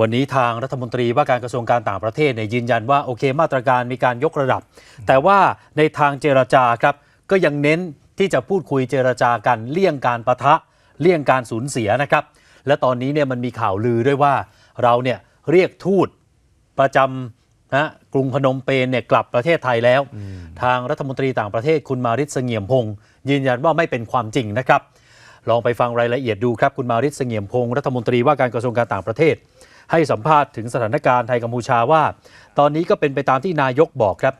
วันนี้ทางรัฐมนตรีว่าการกระทรวงการต่างประเทศเนี่ยยืนยันว่าโอเคมาตรการมีการยกระดับ แต่ว่าในทางเจรจาครับ ก็ยังเน้นที่จะพูดคุยเจรจากันเลี่ยงการประทะ เลี่ยงการสูญเสียนะครับ และตอนนี้เนี่ยมันมีข่าวลือด้วยว่าเราเนี่ยเรียกทูตประจำนะกรุงพนมเปญเนี่ยกลับประเทศไทยแล้ว ทางรัฐมนตรีต่างประเทศคุณมาริศเสงี่ยมพงศ์ยืนยันว่าไม่เป็นความจริงนะครับ ลองไปฟังรายละเอียดดูครับคุณมาริศเสงี่ยมพงศ์รัฐมนตรีว่าการกระทรวงการต่างประเทศ ให้สัมภาษณ์ถึงสถานการณ์ไทยกัมพูชาว่า ตอนนี้ก็เป็นไปตามที่นายกบอกครับ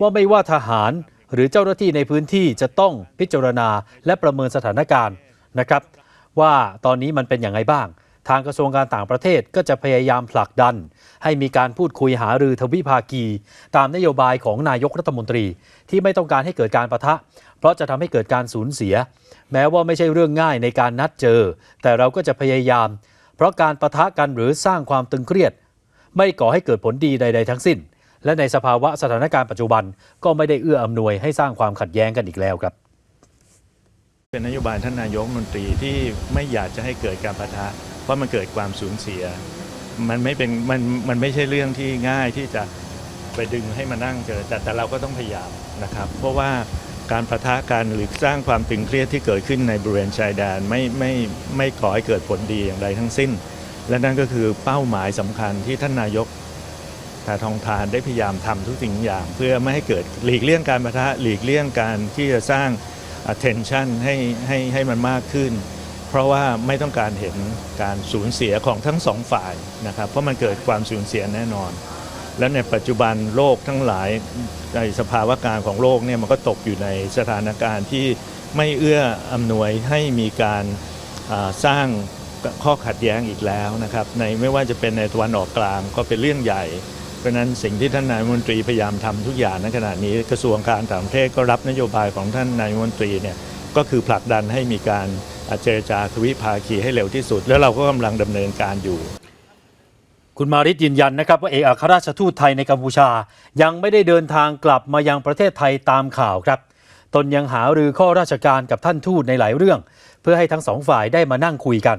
ว่าไม่ว่าทหารหรือเจ้าหน้าที่ในพื้นที่จะต้องพิจารณาและประเมินสถานการณ์นะครับ ว่าตอนนี้มันเป็นอย่างไรบ้าง ทางกระทรวงการต่างประเทศก็จะพยายามผลักดัน ให้มีการพูดคุยหารือทวิภาคี ตามนโยบายของนายกรัฐมนตรี ที่ไม่ต้องการให้เกิดการประทะ เพราะจะทำให้เกิดการสูญเสีย แม้ว่าไม่ใช่เรื่องง่ายในการนัดเจอ แต่เราก็จะพยายาม เพราะการประทะกันหรือสร้างความตึงเครียด ไม่ก่อให้เกิดผลดีใด ๆ ทั้งสิ้น และในสภาวะสถานการณ์ปัจจุบันก็ไม่ได้เอื้ออำนวยให้สร้างความขัดแย้งกันอีกแล้วครับ เป็นนโยบายท่านนายกรัฐมนตรีที่ไม่อยากจะให้เกิดการปะทะ เพราะมันเกิดความสูญเสีย มันไม่เป็นมันมันไม่ใช่เรื่องที่ง่ายที่จะไปดึงให้มานั่งเจอแต่แต่เราก็ต้องพยายามนะครับ เพราะว่า การประทะกันหรือสร้างความตึงเครียดที่เกิดขึ้นในบริเวณชายแดนไม่ไม่ไม่ก่อให้เกิดผลดีอย่างใดทั้งสิ้น และนั่นก็คือเป้าหมายสำคัญที่ท่านนายกแพทองทานได้พยายามทำทุกสิ่งอย่าง เพื่อไม่ให้เกิดหลีกเลี่ยงการประทะหลีกเลี่ยงการที่จะสร้าง attention ให้ให้ให้มันมากขึ้น เพราะว่าไม่ต้องการเห็นการสูญเสียของทั้งสองฝ่ายนะครับเพราะมันเกิดความสูญเสียแน่นอน และในปัจจุบันโลกทั้งหลายในสภาวะการของโลกเนี่ยมันก็ตกอยู่ในสถานการณ์ที่ไม่เอื้ออำนวยให้มีการสร้างข้อขัดแย้งอีกแล้วนะครับในไม่ว่าจะเป็นในตะวันออกกลางก็เป็นเรื่องใหญ่ เพราะนั้นสิ่งที่ท่านนายมนตรีพยายามทำทุกอย่างในขณะนี้กระทรวงการต่างประเทศก็รับนโยบายของท่านนายมนตรีเนี่ยก็คือผลักดันให้มีการเจรจาทวิภาคีให้เร็วที่สุด แล้วเราก็กำลังดำเนินการอยู่ คุณมาริศยืนยันนะครับว่าเอกอัครราชทูตไทยในกัมพูชา ยังไม่ได้เดินทางกลับมายังประเทศไทยตามข่าวครับ ตนยังหารือข้อราชการกับท่านทูตในหลายเรื่อง เพื่อให้ทั้งสองฝ่ายได้มานั่งคุยกัน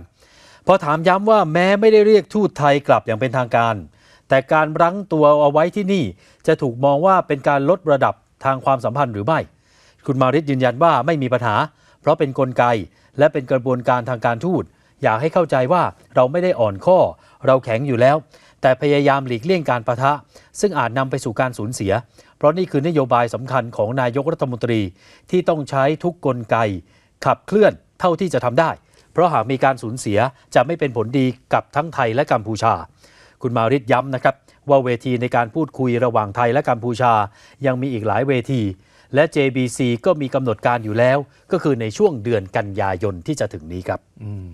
พอถามย้ำว่าแม้ไม่ได้เรียกทูตไทยกลับอย่างเป็นทางการ แต่การรั้งตัวเอาไว้ที่นี่ จะถูกมองว่าเป็นการลดระดับทางความสัมพันธ์หรือไม่ คุณมาริศยืนยันว่าไม่มีปัญหา เพราะเป็นนกลไก และเป็นกระบวนการทางการทูต อยากให้เข้าใจว่าเราไม่ได้อ่อนข้อ เราแข็งอยู่แล้ว แต่พยายามหลีกเลี่ยงการประทะ ซึ่งอาจนำไปสู่การสูญเสีย เพราะนี่คือนโยบายสำคัญของนายกรัฐมนตรีที่ต้องใช้ทุกกลไก ขับเคลื่อนเท่าที่จะทำได้ เพราะหากมีการสูญเสียจะไม่เป็นผลดีกับทั้งไทยและกัมพูชา คุณมาริศย้ำนะครับว่าเวทีในการพูดคุยระหว่างไทยและกัมพูชา ยังมีอีกหลายเวที และ JBC ก็มีกำหนดการอยู่แล้ว ก็คือในช่วงเดือนกันยายนที่จะถึงนี้ครับอืม